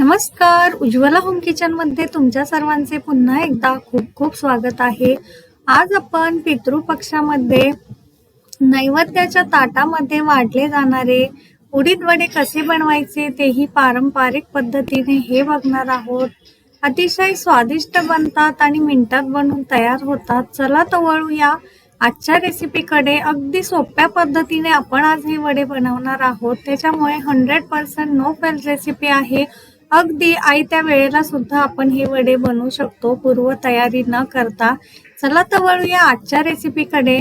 नमस्कार. उज्ज्वला होम किचनमध्ये तुमच्या सर्वांचे पुन्हा एकदा खूप खूप स्वागत आहे. आज आपण पितृपक्षामध्ये नैवेद्याच्या ताटामध्ये वाढले जाणारे उडीद वडे कसे बनवायचे तेही पारंपरिक पद्धतीने हे बघणार आहोत. अतिशय स्वादिष्ट बनतात आणि मिनिटात बनून तयार होतात. चला तर वळूया. आजच्या रेसिपीकडे अगदी सोप्या पद्धतीने आपण आज हे वडे बनवणार आहोत. त्याच्यामुळे hundred percent no fail recipe आहे. अगदी आयत्या वेळेला सुद्धा आपण हे वडे बनवू शकतो. पूर्व तयारी न करता. चला तर वळूया आजच्या रेसिपीकडे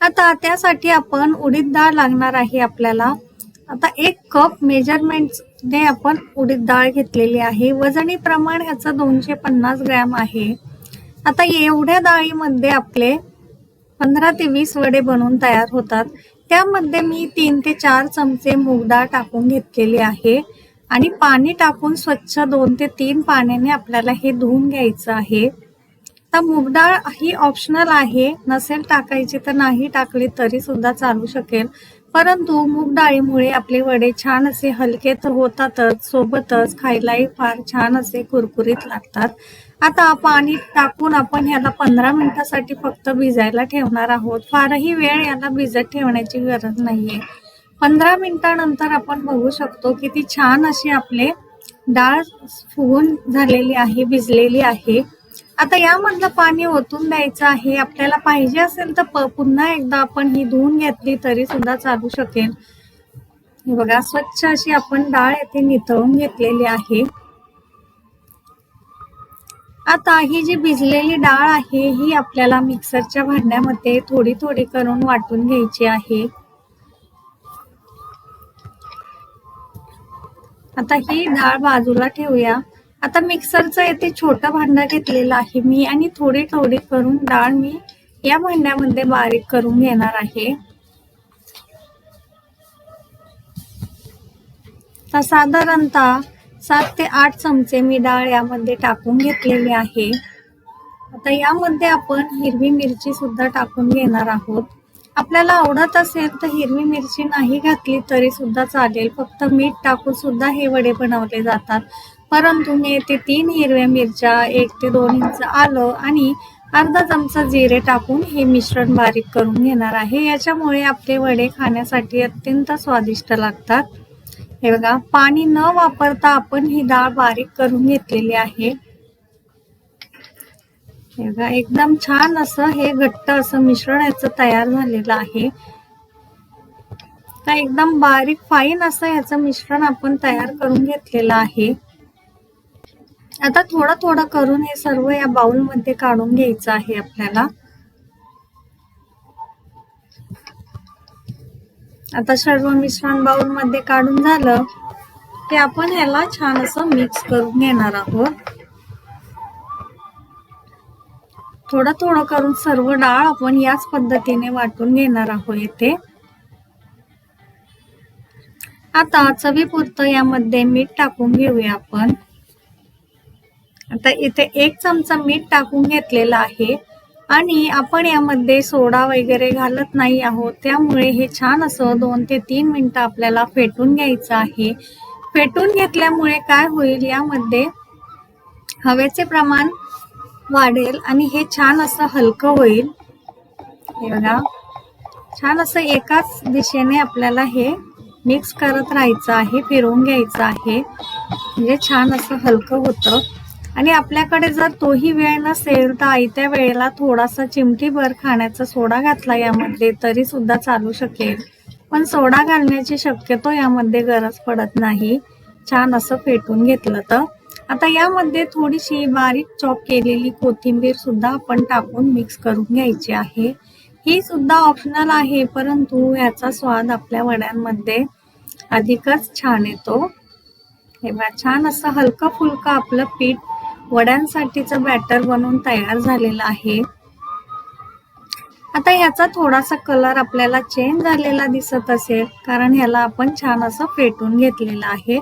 आता त्यासाठी आपण उडीद डाळ लागणार आहे आपल्याला. आता एक कप मेजरमेंटने आपण उडीद डाळ घेतलेली आहे. वजनी प्रमाण ह्याचं दोनशे पन्नास ग्रॅम आहे. आता एवढ्या डाळीमध्ये आपले पंधरा ते वीस वडे बनवून तयार होतात. त्यामध्ये मी तीन ते चार चमचे मूग डाळ टाकून घेतलेली आहे. आणि पाणी टाकून स्वच्छ दोन ते तीन पाण्याने आपल्याला हे धुवून घ्यायचं आहे. आता मूग डाळ ही ऑप्शनल आहे. नसेल टाकायची तर नाही टाकली तरी सुद्धा चालू शकेल. परंतु मूग डाळीमुळे आपले वडे छान असे हलके तर होतातच सोबतच खायलाही फार छान असे कुरकुरीत लागतात. आता पाणी टाकून आपण ह्याला पंधरा मिनिटासाठी फक्त भिजायला ठेवणार आहोत. फारही वेळ याला भिजत ठेवण्याची गरज नाहीये. पंधरा मिनिटानंतर आपण बघू शकतो किती छान अशी आपले डाळ फुगून झालेली आहे भिजलेली आहे. आता यामधलं पाणी ओतून द्यायचं आहे. आपल्याला पाहिजे असेल तर पुन्हा एकदा आपण ही धुवून घेतली तरी सुद्धा चालू शकेल. हे बघा स्वच्छ अशी आपण डाळ येथे नितळून घेतलेली आहे. आता ही जी भिजलेली डाळ आहे ही आपल्याला मिक्सरच्या भांड्यामध्ये थोडी थोडी करून वाटून घ्यायची आहे. आता ही डाळ बाजूला ठेवूया. आता मिक्सरचं येथे छोटं भांडं घेतलेलं आहे. मी आणि थोडी थोडी करून डाळ मी या भांड्यामध्ये बारीक करून घेणार आहे. तर साधारणतः सात ते आठ चमचे मी डाळ यामध्ये टाकून घेतलेली आहे. आता यामध्ये आपण हिरवी मिरची सुद्धा टाकून घेणार आहोत. आपल्याला आवडत असेल तर हिरवी मिरची नाही घातली तरी सुद्धा चालेल. फक्त मीठ टाकून सुद्धा हे वडे बनवले जातात. परंतु मी येथे तीन हिरव्या मिरच्या एक ते दोन इंच आलं आणि अर्धा चमचा जिरे टाकून हे मिश्रण बारीक करून घेणार आहे. याच्यामुळे आपले वडे खाण्यासाठी अत्यंत स्वादिष्ट लागतात. हे बघा पाणी न वापरता आपण ही डाळ बारीक करून घेतलेली आहे. बघा एकदम छान असं हे घट्ट असं मिश्रण याचं तयार झालेलं आहे. एकदम बारीक फाईन असं याचं मिश्रण आपण तयार करून घेतलेलं आहे. आता थोडं थोडं करून हे सर्व या बाउलमध्ये काढून घ्यायचं आहे आपल्याला. आता सर्व मिश्रण बाउलमध्ये काढून झालं की आपण ह्याला छान असं मिक्स करून घेणार आहोत. थोडं थोडं करून सर्व डाळ आपण याच पद्धतीने वाटून घेणार आहोत इथे. आता चवीपुरतं यामध्ये मीठ टाकून घेऊया आपण. आता इथे एक चमचा मीठ टाकून घेतलेला आहे. आणि आपण यामध्ये सोडा वगैरे घालत नाही आहोत. त्यामुळे हे छान असं दोन ते तीन मिनिटं आपल्याला फेटून घ्यायचं आहे. फेटून घेतल्यामुळे काय होईल यामध्ये हवेचे प्रमाण वाढेल आणि हे छान असं हलकं होईल. हे बघा. छान असं एकाच दिशेने आपल्याला हे मिक्स करत राहायचं आहे फिरवून घ्यायचं आहे. म्हणजे छान असं हलकं होतं. आणि आपल्याकडे जर तोही वेळ नसेल तर आयत्या वेळेला थोडासा चिमटीभर खाण्याचा सोडा घातला यामध्ये तरी सुद्धा चालू शकेल. पण सोडा घालण्याची शक्यतो यामध्ये गरज पडत नाही. छान असं फेटून घेतलं तर. आता यामध्ये थोडीशी बारीक चॉप केलेली कोथिंबीर सुद्धा आपण टाकून मिक्स करून घ्यायची आहे. ही सुद्धा ऑप्शनल आहे परंतु याचा स्वाद आपल्या वड्यांमध्ये अधिकच छान येतो. हे बघा छान असं हलकं फुलकं आपलं पीठ वड्यांसाठीचं बॅटर बनवून तयार झालेलं आहे. आता ह्याचा थोडासा कलर आपल्याला चेंज झालेला दिसत असेल कारण ह्याला आपण छान असं फेटून घेतलेलं आहे.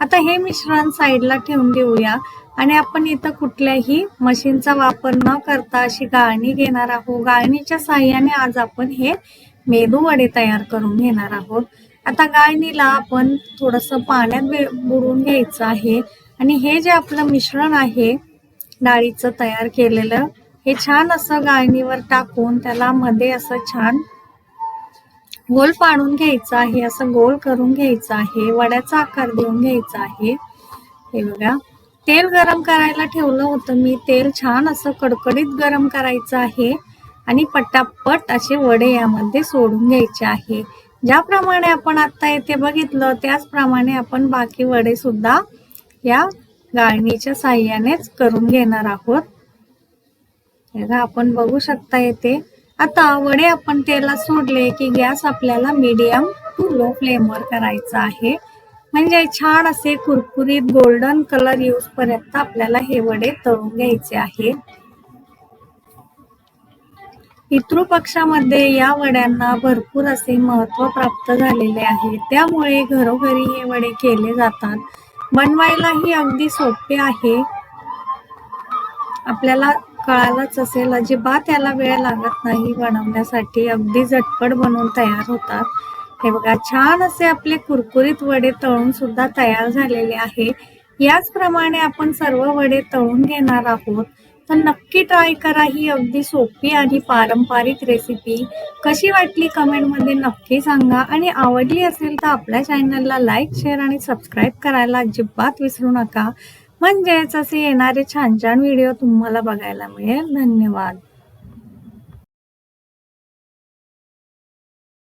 आता हे मिश्रण साईडला ठेवून देऊया. आणि आपण इथं कुठल्याही मशीनचा वापर न करता अशी गाळणी घेणार आहोत. गाळणीच्या साह्याने आज आपण हे मेदू वडे तयार करून घेणार आहोत. आता गाळणीला आपण थोडंसं पाण्यात बुडून घ्यायचं आहे. आणि हे जे आपलं मिश्रण आहे डाळीचं तयार केलेलं हे छान असं गाळणीवर टाकून त्याला मध्ये असं छान गोल पाडून घ्यायचं आहे असं गोल करून घ्यायचं आहे वड्याचा आकार देऊन घ्यायचा आहे. हे बघा. तेल गरम करायला ठेवलं होतं मी. तेल छान असं कडकडीत गरम करायचं आहे आणि पटापट असे वडे यामध्ये सोडून घ्यायचे आहे. ज्याप्रमाणे आपण आता येथे बघितलं त्याचप्रमाणे आपण बाकी वडे सुद्धा या गाळणीच्या साह्यानेच करून घेणार आहोत. हे आपण बघू शकता येते आता वडे आपण तेला सोडले की गॅस आपल्याला मीडियम टू लो फ्लेमवर करायचा आहे. म्हणजे छान असे कुरकुरीत गोल्डन कलर यूज पर्यंत आपल्याला हे वडे तळून घ्यायचे आहे. पितृपक्षामध्ये या वड्यांना भरपूर असे महत्त्व प्राप्त झालेले आहे. त्यामुळे घरोघरी हे वडे केले जातात. बनवायलाही अगदी सोपे आहे. आपल्याला कळालंच असेल अजिबात याला वेळ लागत नाही बनवण्यासाठी. अगदी झटपट बनवून तयार होतात. हे बघा छान असे आपले कुरकुरीत वडे तळून सुद्धा तयार झालेले आहे. याचप्रमाणे आपण सर्व वडे तळून घेणार आहोत. तर नक्की ट्राय करा ही अगदी सोपी आणि पारंपरिक रेसिपी. कशी वाटली कमेंटमध्ये नक्की सांगा आणि आवडली असेल तर आपल्या चॅनलला लाईक शेअर आणि सबस्क्राईब करायला अजिबात विसरू नका. म्हणजेच असे येणारे छान छान व्हिडिओ तुम्हाला बघायला मिळेल. धन्यवाद.